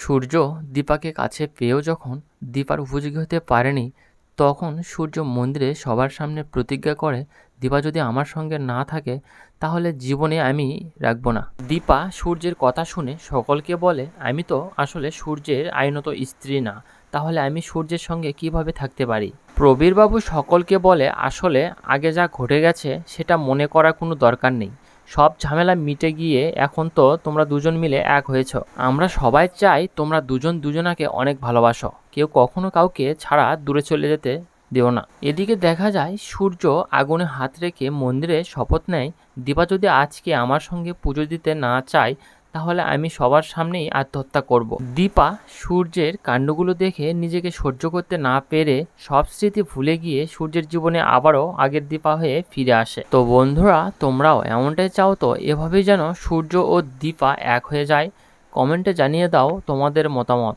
সূর্য দীপাকে কাছে পেয়েও যখন দীপার উপযোগী হতে পারেনি, তখন সূর্য মন্দিরে সবার সামনে প্রতিজ্ঞা করে, দীপা যদি আমার সঙ্গে না থাকে, তাহলে জীবনে আমি রাখব না। দীপা সূর্যের কথা শুনে সকলকে বলে, আমি তো আসলে সূর্যের আইনত স্ত্রী না, তাহলে আমি সূর্যের সঙ্গে কীভাবে থাকতে পারি? প্রবীরবাবু সকলকে বলে, আসলে আগে যা ঘটে গেছে, সেটা মনে করার কোনো দরকার নেই। সব ঝামেলা মিটে গিয়ে এখন তো তোমরা দুজন মিলে এক হয়েছ। আমরা সবাই চাই তোমরা দুজন দুজনাকে অনেক ভালোবাসো। কেউ কখনো কাউকে ছাড়া দূরে চলে যেতে দেও না। এদিকে দেখা যায়, সূর্য আগুনে হাত রেখে মন্দিরে শপথ নেয়, দীপা যদি আজকে আমার সঙ্গে পুজো দিতে না চায় তাহলে আমি সবার সামনেই আত্মহত্যা করব। দীপা সূর্যের কাণ্ডগুলো দেখে নিজেকে সহ্য করতে না পেরে সব স্মৃতি ভুলে গিয়ে সূর্যের জীবনে আবারও আগের দীপা হয়ে ফিরে আসে। তো বন্ধুরা, তোমরাও এমনটাই চাও তো? এভাবেই যেন সূর্য ও দীপা এক হয়ে যায়? কমেন্টে জানিয়ে দাও তোমাদের মতামত।